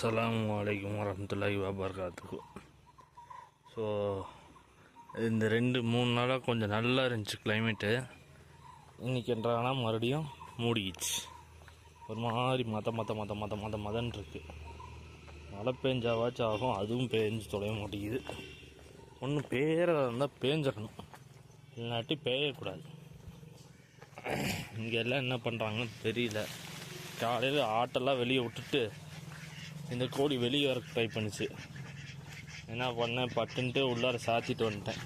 அஸ்லாம் வலைக்கம் வரமத்துல்லாஹி வபர்காத்துக்கு ஸோ இந்த ரெண்டு மூணு நாளாக கொஞ்சம் நல்லா இருந்துச்சு கிளைமேட்டு இன்றைக்கி என்றாங்கன்னா மறுபடியும் மூடிக்கிச்சு. ஒரு மாதிரி மத மத மத மத மத மதன் இருக்கு. மழை பெஞ்சாவாச்சும் ஆகும் அதுவும் பேஞ்சு தொலைய மாட்டேங்குது. ஒன்று பேரதாக இருந்தால் பேஞ்சிடணும். இல்லாட்டி பேயக்கூடாது. இங்கே எல்லாம் என்ன பண்ணுறாங்கன்னு தெரியல. காலையில் ஆட்டெல்லாம் வெளியே விட்டுட்டு இந்த கோழி வெளியே வர ட்ரை பண்ணுச்சு. என்ன பண்ணேன்? பட்டுன்ட்டு உள்ளார சாத்திட்டு வந்துட்டேன்.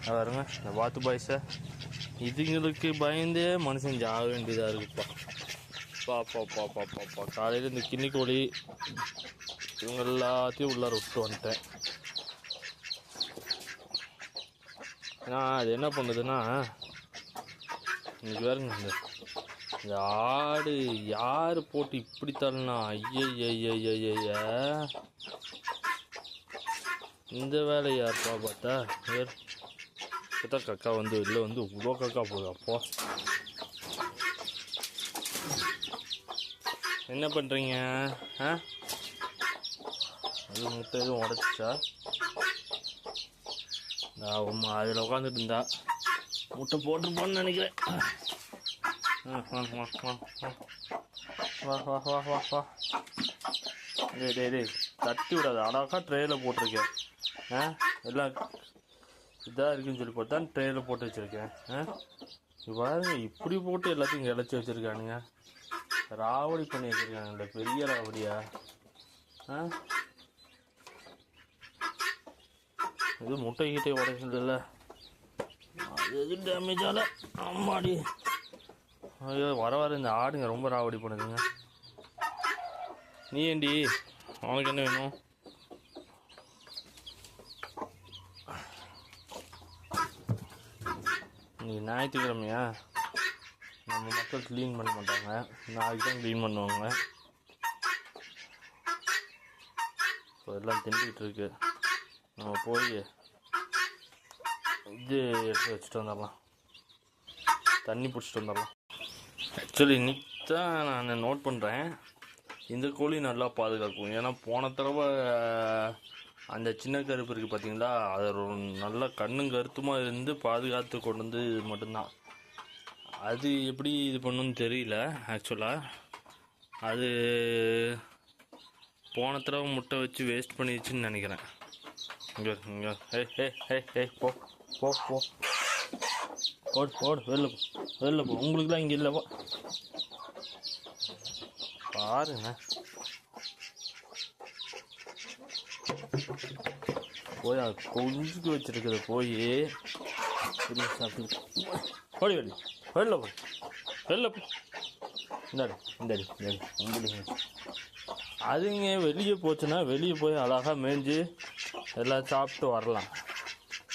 அது பாருங்க இந்த வாத்து பாய்ஸை இதுங்களுக்கு பயந்தே மனுஷன் ஜாக வேண்டியதாக இருக்குப்பா. பா பா பா பா காலையில் இந்த கிண்ணி கோழி இவங்க எல்லாத்தையும் உள்ளார விட்டு வந்துட்டேன். ஏன்னா அது என்ன பண்ணுதுன்னா இன்னைக்கு பாருங்க இந்த இந்த ஆடு யார் போட்டு இப்படி தள்ளனா? ஐயய்யய்யய்ய இந்த வேலை யார்ப்பா பார்த்தா? வேறு பார்த்தா கக்கா வந்து இல்லை வந்து இவ்வளோ கக்கா போகுது அப்போ. என்ன பண்ணுறீங்க ஆ? அது முட்டை எதுவும் உடச்சிச்சா? நான் அதில் உட்காந்துட்டு இருந்தா. முட்டை போட்டுருப்போன்னு நினைக்கிறேன். வா வா வா வா வா டே டே டே தட்டி விடாது அழகாக ட்ரேயில் போட்டிருக்கேன் ஆ எல்லாம் இதாக இருக்குன்னு சொல்லி போட்டு தான் ட்ரேயில் போட்டு வச்சுருக்கேன் ஆ பாருங்க இப்படி போட்டு எல்லாத்தையும் இழைச்சி வச்சுருக்கானுங்க ராவடி பண்ணி வச்சுருக்கானுங்களே பெரிய ராவடியா ஆ இது முட்டை கிட்டே உடைச்சதில்ல அது எதுவும் டேமேஜால அம்மாடி ஐயோ வர வர இந்த ஆடுங்க ரொம்ப ராவடி பண்ணுதுங்க நீ ஏண்டி அவனுக்கு என்ன வேணும்? இன்னைக்கு ஞாயிற்றுக்கிழமையா? நம்ம மக்கள் க்ளீன் பண்ண மாட்டாங்க. நாளைக்கு தான் க்ளீன் பண்ணுவாங்க. இப்போ எல்லாம் திண்டிகிட்டு இருக்கு. நம்ம போய் இது எடுத்து வச்சுட்டு வந்துடலாம். தண்ணி பிடிச்சிட்டு வந்துடலாம். ஆக்சுவலி இன்னைக்கு தான் நான் நோட் பண்ணுறேன் இந்த கோழி நல்லா பாதுகாக்கும். ஏன்னா போன தடவை அந்த சின்ன கருப்பு இருக்குது பார்த்தீங்களா அது ஒரு நல்ல கண்ணும் கருத்துமாக இருந்து பாதுகாத்து கொண்டு வந்து மட்டும்தான். அது எப்படி இது பண்ணுன்னு தெரியல ஆக்சுவலாக அது போன தடவை முட்டை வச்சு வேஸ்ட் பண்ணிடுச்சுன்னு நினைக்கிறேன். இங்கே இங்கே. ஹே ஹே ஹே ஹே போ போ போ. ஓடு போடு வெளில போ வெளில போ. உங்களுக்குலாம் இங்கே இல்லைப்பா பாருங்க. போய் அது கொஞ்சிக்கு வச்சிருக்கிறத போய் சாப்பிட்டு ஓடி வெளில வெளில போ. வெளில போ. இந்தாடி இந்தாடி இந்தாடி உங்களுக்கு அதுங்க வெளியே போச்சுன்னா வெளியே போய் அழகாக மேய்ஞ்சு எல்லாம் சாப்பிட்டு வரலாம்.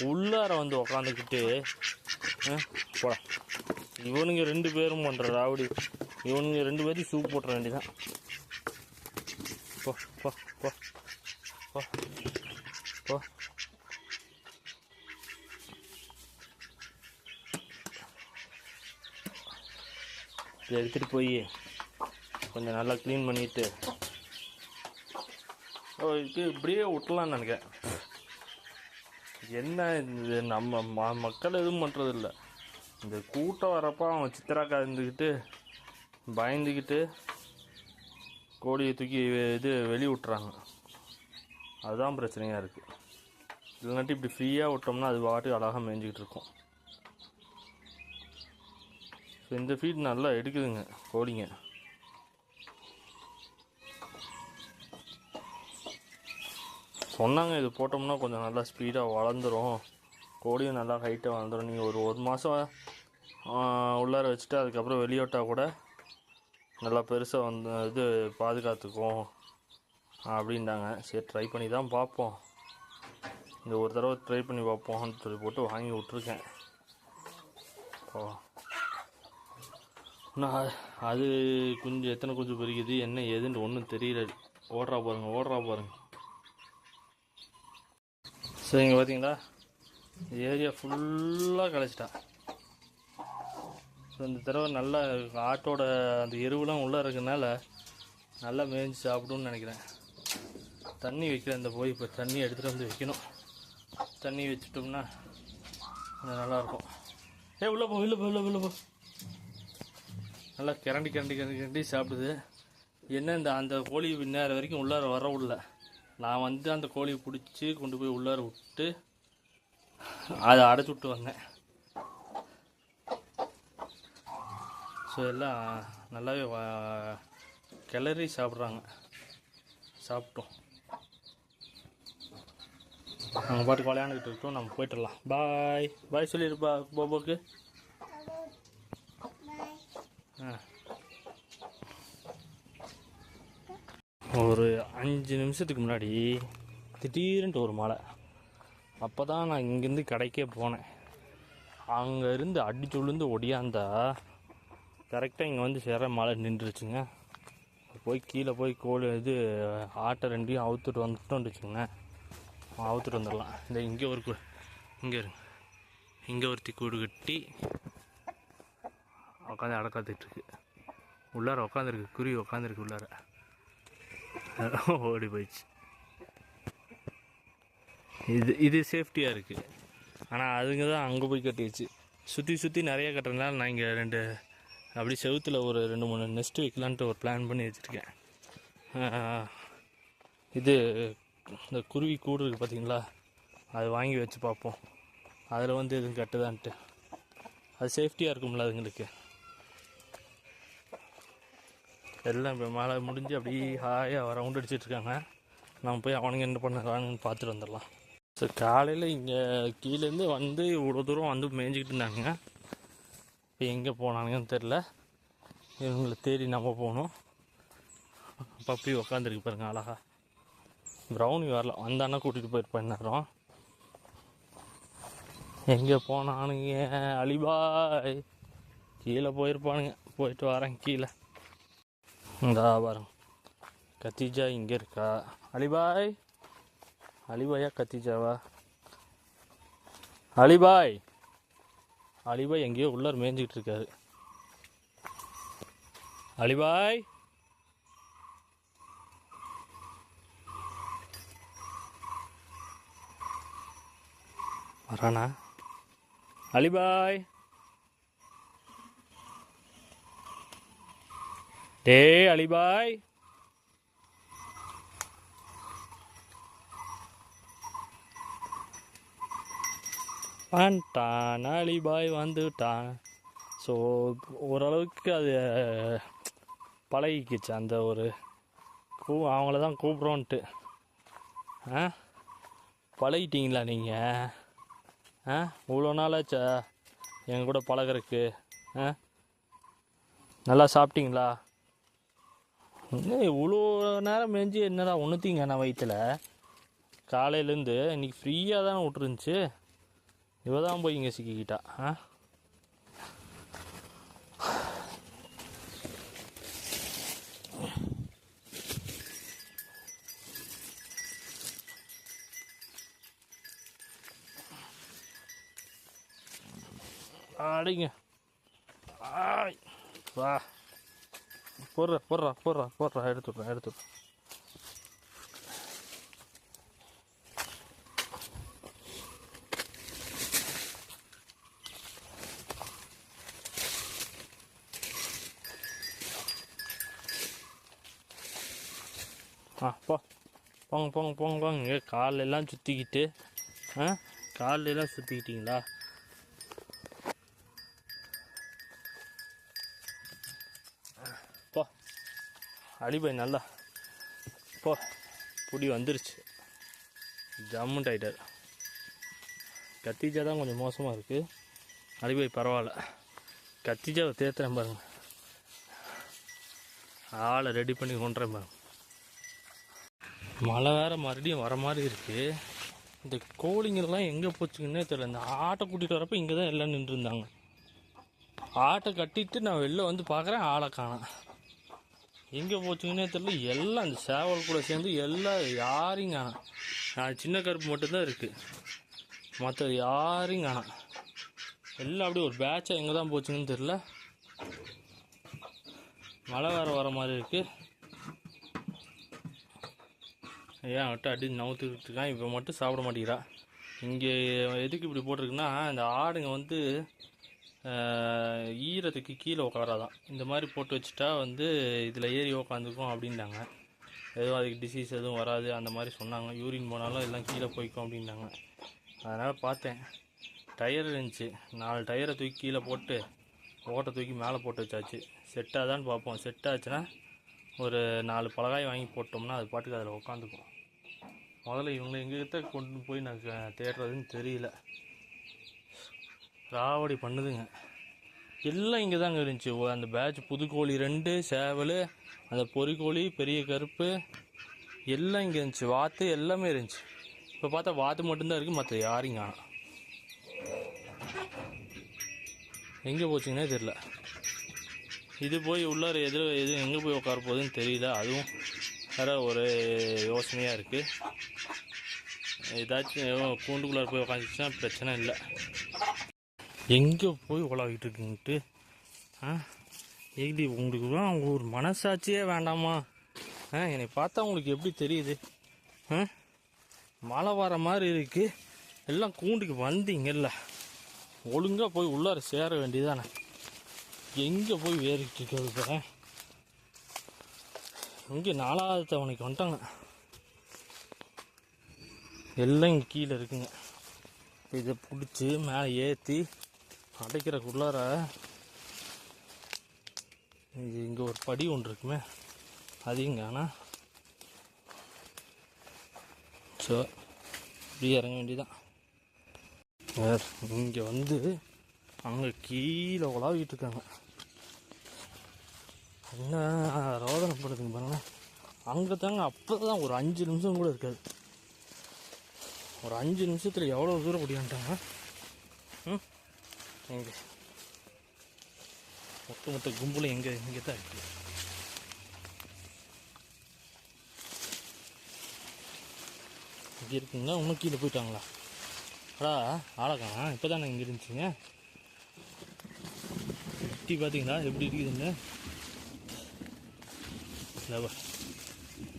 உள்ளார வந்து உக்காந்துக்கிட்டு போடா. இவனுங்க ரெண்டு பேரும் பண்ணுற ராவடி. இவனுங்க ரெண்டு பேரும் சூப் போட்டுற வேண்டியதான் போ போ போ போ. போ. எடுத்துகிட்டு போய் கொஞ்சம் நல்லா க்ளீன் பண்ணிட்டு ஓ இது இப்படியே விட்டலான்னு நினைக்கிறேன். என்ன இது? நம்ம ம மக்கள் எதுவும் பண்ணுறதில்ல இந்த கூட்டம் வரப்போ அவன் சித்திராக்கா இருந்துக்கிட்டு பயந்துக்கிட்டு கோழியை தூக்கி இது வெளி விட்டுறாங்க அதுதான் பிரச்சனையாக இருக்குது இல்லைனாட்டி இப்படி ஃப்ரீயாக விட்டோம்னா அது பாட்டுக்கு அழகாக மேய்ஞ்சிக்கிட்டு இருக்கும். ஸோ இந்த ஃபீட் நல்லா எடுக்குதுங்க கோழிங்க. சொன்னாங்க இது போட்டோம்னா கொஞ்சம் நல்லா ஸ்பீடாக வளர்ந்துரும். கோழியும் நல்லா ஹைட்டாக வளர்ந்துரும். நீங்கள் ஒரு ஒரு மாதம் உள்ளார வச்சுட்டு அதுக்கப்புறம் வெளியோட்டால் கூட நல்லா பெருசாக வந்து இது பாதுகாத்துக்கும் அப்படின்ட்டாங்க. சரி ட்ரை பண்ணி தான் பார்ப்போம். இந்த ஒரு தடவை ட்ரை பண்ணி பார்ப்போம்னு சொல்லி போட்டு வாங்கி விட்ருக்கேன் ஓ நான் அது குஞ்சு எத்தனை குஞ்சு பொரிக்குது? என்ன ஏதுன்ட்டு ஒன்றும் தெரியல. ஓடுறா பாருங்க ஓடுறா பாருங்க. ஸோ இங்கே பார்த்தீங்களா ஏரியா ஃபுல்லாக கழிச்சிட்டா ஸோ இந்த தடவை நல்லா ஆட்டோட அந்த எருவுலாம் உள்ளே இருக்கனால நல்லா மேய்ஞ்சி சாப்பிடும்னு நினைக்கிறேன். தண்ணி வைக்கிற அந்த போய் இப்போ தண்ணி எடுத்துகிட்டு வந்து வைக்கணும். தண்ணி வச்சுட்டோம்னா கொஞ்சம் நல்லாயிருக்கும். ஏ உள்ளே போ உள்ளே போ உள்ளே உள்ளே போ. நல்லா கிரண்டி கிரண்டி கிரண்டி கிரண்டி சாப்பிடுது. என்ன இந்த அந்த கோழி நேரம் வரைக்கும் உள்ளார வர விடல. நான் வந்து அந்த கோழியை பிடிச்சி கொண்டு போய் உள்ளார விட்டு அதை அடைச்சி விட்டு வந்தேன். ஸோ எல்லாம் நல்லாவே கிளறி சாப்பிட்றாங்க. சாப்பிட்டோம். நாங்கள் பாட்டுக்கு விளையாண்டுக்கிட்டு இருக்கோம். நம்ம போயிட்டுடலாம். பாய் பாய் சொல்லியிருப்பா போபோக்கு ஆ. ஒரு அஞ்சு நிமிஷத்துக்கு முன்னாடி திடீர்னுட்டு ஒரு மழை. அப்போ தான் நான் இங்கேருந்து கடைக்கே போனேன். அங்கேருந்து இருந்து அடிச்சு ஒடியாந்தா கரெக்டாக இங்கே வந்து சேர மழை நின்றுச்சுங்க போய் கீழே போய் கோழி இது ஆட்டை ரெண்டையும் அவுத்துட்டு வந்துட்டோம்னு வச்சுக்கோங்க அவுத்துட்டு வந்துடலாம். இந்த இங்கே ஒரு கு- இங்கே இருங்க. இங்கே ஒருத்தி கூடு கட்டி உட்காந்து அடக்காத்துட்டு இருக்கு. உள்ளார உட்காந்துருக்கு குருவி உட்காந்துருக்கு உள்ளார. ஓடி போயிடுச்சு. இது இது சேஃப்டியாக இருக்குது ஆனால் அதுங்க தான் அங்கே போய் கட்டிடுச்சு. சுற்றி சுற்றி நிறைய கட்டுறதுனால நான் இங்கே ரெண்டு அப்படி செவுத்தில் ஒரு ரெண்டு மூணு நெஸ்ட் வைக்கலான்ட்டு ஒரு பிளான் பண்ணி வச்சுருக்கேன். இது இந்த குருவி கூடு இருக்குது பார்த்தீங்களா அது வாங்கி வச்சு பார்ப்போம். அதில் வந்து எதுவும் கட்டுதான்ட்டு. அது சேஃப்டியாக இருக்கும்ல அதுங்களுக்கு? எல்லாம் இப்போ மேலே முடிஞ்சு அப்படியே ஹாயாக ரவுண்ட் அடிச்சிட்ருக்காங்க நம்ம போய் அவனுங்க என்ன பண்ணுறாங்கன்னு பார்த்துட்டு வந்துடலாம். ஸோ காலையில் இங்கே கீழேருந்து வந்து இவ்வளோ தூரம் வந்து மேய்ஞ்சிக்கிட்டு இருந்தாங்க இப்போ எங்கே போனானுங்கன்னு தெரில இவங்களை தேடி நம்ம போகணும். பப்பி உக்காந்துருக்கு பாருங்க அழகா. ப்ரௌனி வரல. வந்தானா கூட்டிகிட்டு போயிருப்பேன் நேரம் எங்கே போனானுங்க? அலிபாய். கீழே போயிருப்பானுங்க. போயிட்டு வரேன் கீழே. இந்தா பாருங்க. கத்திஜா இங்கே இருக்கா? அலிபாய்? அலிபாயா கத்திஜாவா? அலிபாய்! அலிபாய் எங்கேயோ உள்ளார் மேய்ஞ்சிக்கிட்டு இருக்காரு. அலிபாய்! வரானா? அலிபாய்! டே அலிபாய். வந்துட்டான் அலிபாய் வந்துட்டான். ஸோ ஓரளவுக்கு அது பழகிக்கிச்சு அந்த ஒரு கூ அவங்கள தான் கூப்பிட்றோன்ட்டு. ஆ? பழகிட்டீங்களா நீங்கள் ஆ? இவ்வளோ நாளாச்சா? எங்கள் கூட பழகுறதுக்கு ஆ? நல்லா சாப்பிட்டீங்களா? என்ன இவ்வளோ நேரம் மேய்ஞ்சி என்னடா ஒன்றுத்தீங்க நான் வயிற்றுல காலையிலேருந்து இன்னைக்கு ஃப்ரீயாக தானே விட்டுருந்துச்சு. இவ தான் போய் இங்கே சிக்கிக்கிட்டா ஆ? அடிங்க ஆய். வா. போடுறா போடுறா போடுறா போடுறா எடுத்துடுறேன் எடுத்துடுறேன் ஆ போ. போங்க போங்க போங்க போங்க. இங்கே காலெல்லாம் சுற்றிக்கிட்டு ஆ காலெல்லாம் சுற்றிக்கிட்டீங்களா அடிபாய் நல்லா போ புடி வந்துருச்சு. ஜம்முன் ஆயிட்டார். கத்திஜா தான் கொஞ்சம் மோசமாக இருக்குது அடிபாய் பரவாயில்ல. கத்திஜாவை தேத்துறேன் பாருங்க. ஆளை ரெடி பண்ணி கொண்டுறேன் பாருங்க. மழை வேற மறுபடியும் வர மாதிரி இருக்குது இந்த கோழிங்கெல்லாம் எங்கே போச்சுங்கன்னே தெரியல. இந்த ஆட்டை கூட்டிகிட்டு வரப்போ இங்கே தான் எல்லாம் நின்றுருந்தாங்க. ஆட்டை கட்டிட்டு நான் வெளில வந்து பார்க்குறேன் ஆளை காணேன் எங்கே போச்சுங்கன்னே தெரியல. எல்லாம் இந்த சேவல் கூட சேர்ந்து எல்லாம் யாரையும் காணும். நான் சின்ன கருப்பு மட்டும்தான் இருக்குது மற்ற யாரையும் காணும். எல்லாம் அப்படியே ஒரு பேட்சாக எங்கே தான் போச்சுங்கன்னு தெரில மழை வேறு வர மாதிரி இருக்குது ஏன் விட்டு அடி நவுத்துக்கிட்டு இருக்கான்? இப்போ மட்டும் சாப்பிட மாட்டேங்கிறா. இங்கே எதுக்கு இப்படி போட்டிருக்குன்னா இந்த ஆடுங்க வந்து ஈரத்துக்கு கீழே உட்காராதான். இந்த மாதிரி போட்டு வச்சுட்டா வந்து இதில் ஏறி உக்காந்துக்கும் அப்படின்னாங்க எதுவும் அதுக்கு டிசீஸ் எதுவும் வராது அந்த மாதிரி சொன்னாங்க. யூரின் போனாலும் எல்லாம் கீழே போய்க்கும் அப்படின்னாங்க அதனால் பார்த்தேன். டயர் இருந்துச்சு. நாலு டயரை தூக்கி கீழே போட்டு ஓட்டை தூக்கி மேலே போட்டு வச்சாச்சு. செட் ஆகுதான்னு பார்ப்போம். செட் ஆச்சுன்னா ஒரு நாலு பலகாய் வாங்கி போட்டோம்னா அது பாட்டுக்கு அதில் உட்காந்துக்கும் முதல்ல இவங்களை எங்ககிட்ட கொண்டு போய் நான் தேடுறதுன்னு தெரியல. ராவடி பண்ணுதுங்க. எல்லாம் இங்கே தாங்க இருந்துச்சு. ஓ, அந்த பேட்ச் புதுக்கோழி ரெண்டு சேவல் அந்த பொறிக்கோழி பெரிய கருப்பு எல்லாம் இங்கே இருந்துச்சு. வாத்து எல்லாமே இருந்துச்சு. இப்போ பார்த்தா வாத்து மட்டும்தான் இருக்குது மற்ற யாரையும் காணும். எங்கே போச்சுங்கன்னே தெரில இது போய் உள்ளார எது எது எங்கே போய் உட்கார போகுதுன்னு தெரியல. அதுவும் வேற ஒரு யோசனையாக இருக்குது ஏதாச்சும் கூண்டுக்குள்ளார போய் உட்காந்துச்சுன்னா பிரச்சனை இல்லை. எங்கே போய் உலாவிட்டு இருக்குன்ட்டு ஆ? எப்படி உங்களுக்கு தான் ஒரு மனசாட்சியே வேண்டாமா? ஆ என்னை பார்த்தா உங்களுக்கு எப்படி தெரியுது? ஆ? மழை வர மாதிரி இருக்குது எல்லாம் கூண்டுக்கு வந்தீங்கல்ல. ஒழுங்காக போய் உள்ளார சேர வேண்டியதானே? எங்கே போய் ஏறிட்டு இருக்கிறது இப்போ இங்கே நாலாவது தவணைக்கு வந்துட்டாங்க. எல்லாம் இங்கே கீழே இருக்குங்க. இதை பிடிச்சி மேலே ஏற்றி அடைக்கிறக்குள்ளார இது இங்கே ஒரு படி ஒன்று இருக்குமே. அதிகங்க ஆனால் ஸோ இப்படி இறங்க வேண்டியதான் வேறு இங்கே வந்து அங்கே கீழே உலாவிட்டு இருக்காங்க. என்ன ரோதனை பண்ணுதுங்க பாருங்க. அங்கே தாங்க அப்போ தான் ஒரு அஞ்சு நிமிஷம் கூட இருக்காது. ஒரு அஞ்சு நிமிஷத்தில் எவ்வளோ தூரம் முடியான்ட்டாங்க எங்கே? மொத்த மொத்த கும்பலும் எங்கே? இங்கே தான் இருக்குது இங்கே இருக்குங்களா இன்னும் கீழே போயிட்டாங்களா? அடா ஆளக்கானா இப்போ தானே இங்கே இருந்துச்சுங்க. டீ பார்த்தீங்களா எப்படி இருக்குதுன்னு?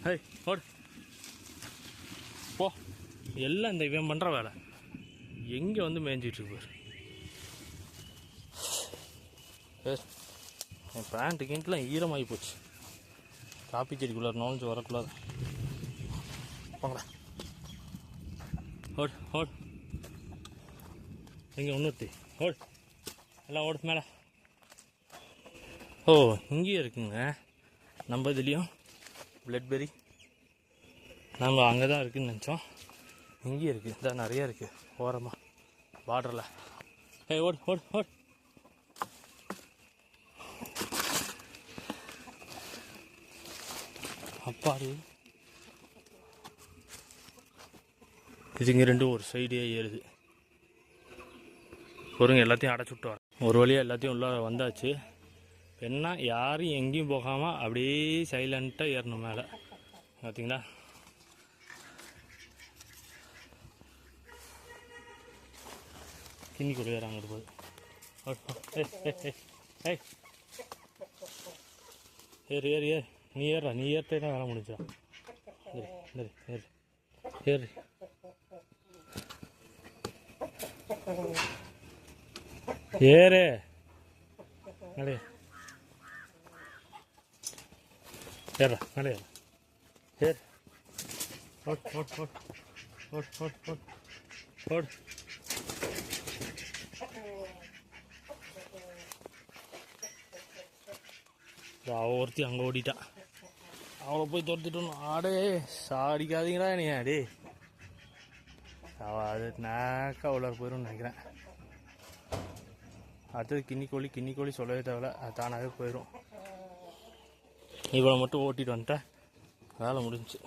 ஹே ஓடு. போ. எல்லாம் இந்த இவன் பண்ணுற வேலை. எங்கே வந்து மேய்ஞ்சிட்டு இருக்கு பாரு ஏய், என் பேண்ட்டு கிண்ட்லாம் ஈரமாகி போச்சு. காப்பி செடிக்குள்ளார் நுழைஞ்சு வரக்குள்ளார். போங்கடா ஓடு ஓடு. எங்கே இன்னொருத்தி ஓடு. எல்லாம் ஓடு மேலே. ஓ இங்கேயும் இருக்குங்க. நம்ம இதுலேயும் பிளட்பெரி நம்ம அங்கே தான் இருக்குதுன்னு நினச்சோம். இங்கேயும் இருக்குது இதான் நிறைய இருக்குது ஓரமாக பார்டரில் ஏய் ஓடு ஓடு ஓடு. அப்பாடி. இதுங்க ரெண்டும் ஒரு சைடே ஏறுது. பொருங்க எல்லாத்தையும் அடைச்சி விட்டு வரேன். ஒரு வழியாக எல்லாத்தையும் உள்ள வந்தாச்சு. என்ன யாரும் எங்கேயும் போகாமல் அப்படியே சைலண்ட்டாக ஏறணும் மேலே. பார்த்தீங்களா கிண்ணி கொடு அங்கிட்டு போது ஏய், ஏய், ஏய். ஏறு ஏறு ஏறு. நீ ஏறா நீ ஏறிட்டேன்னா வேலை முடிஞ்சா ஏறு ஏறு ஏறு ஏறு ஏறு நடைய ஏறா நடைய ஏறு ஓட் ஓட் ஓட் ஓட் ஓட் ஓட் ஓட் அவ ஒருத்தி அங்கே ஓடிட்டான் அவளை போய் துரத்திட்டு ஆடே சாடிக்காதீங்களா என்னையா. டே அவ அது நாக்கா உள்ளார போயிடும்னு நினைக்கிறேன். அடுத்தது கிண்ணிக்கோழி கிண்ணிக்கோழி சொல்லவே தேவையில்ல. அது தானாகவே போயிடும் இவளை மட்டும் ஓட்டிட்டு வந்துட்டேன். வேலை முடிஞ்சு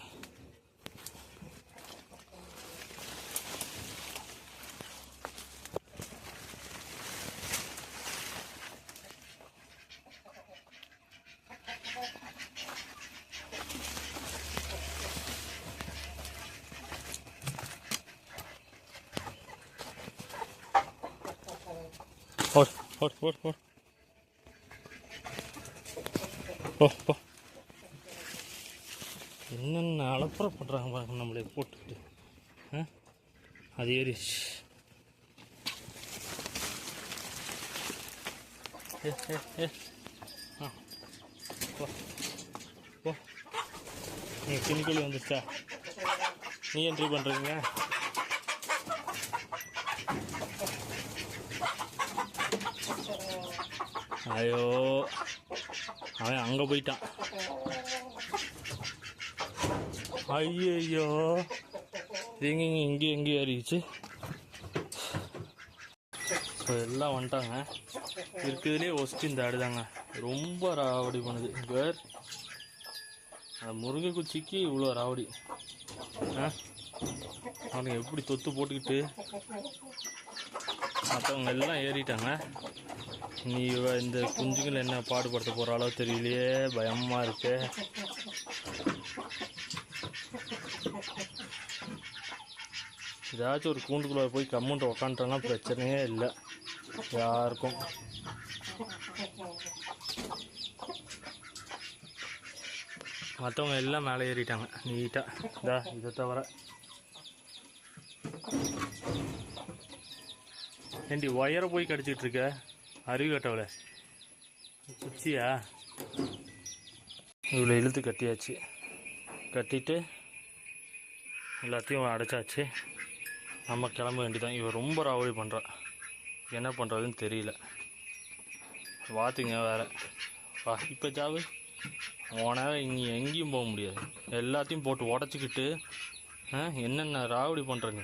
ஓடு ஓடு ஓடு ஓடு போ போ என்னென்ன அலப்புற பண்ணுறாங்க பாருங்க நம்மளை போட்டுக்கிட்டு. ஆ? அது ஏறிச்சு ஏ ஏ ஏ. ஆ. போ போ. நீ கிணிக்கொழி வந்துச்சா நீ என்ட்ரி பண்ணுறீங்க ஐயோ. அவன் அங்கே போயிட்டான். ஐயோ எங்கே இங்கே எங்கேயும் ஏறிச்சு இப்போ எல்லாம் வந்துட்டாங்க. இருக்கிறதுலே ஒஸ்ட் இந்த ஆடுதாங்க ரொம்ப ராவடி பண்ணுது. பேர். அந்த முருங்கை குச்சிக்கு இவ்வளோ ராவடி. ஆ? அவனுக்கு எப்படி தொத்து போட்டுக்கிட்டு மற்றவங்க எல்லாம் ஏறிட்டாங்க. நீ இந்த குஞ்சுகள் என்ன பாடுபடுத்த போகிற அளவு தெரியலையே. பயமாக இருக்கு. ஏதாச்சும் ஒரு கூண்டுக்குள்ளே போய் கம்முன்ட்டு உக்காந்துட்டோன்னா பிரச்சனையே இல்லை. யாருக்கும். மற்றவங்க எல்லாம் மேலே ஏறிட்டாங்க. நீட்டாக இதா இதை தவிர. ஏண்டி ஒயரை போய் கடிச்சிட்டு இருக்க? அருவி கட்டவளை குச்சியா இவ்வளோ இழுத்து கட்டியாச்சு. கட்டிட்டு எல்லாத்தையும் அடைச்சாச்சு. நம்ம கிளம்ப வேண்டியதான் இவன் ரொம்ப ராவடி பண்ணுறான் என்ன பண்ணுறதுன்னு தெரியல. வாத்துங்க வேறு. வா இப்போ ஜாவு. உனால் இங்கே எங்கேயும் போக முடியாது. எல்லாத்தையும் போட்டு உடச்சிக்கிட்டு ஆ என்னென்ன ராவடி பண்ணுறங்க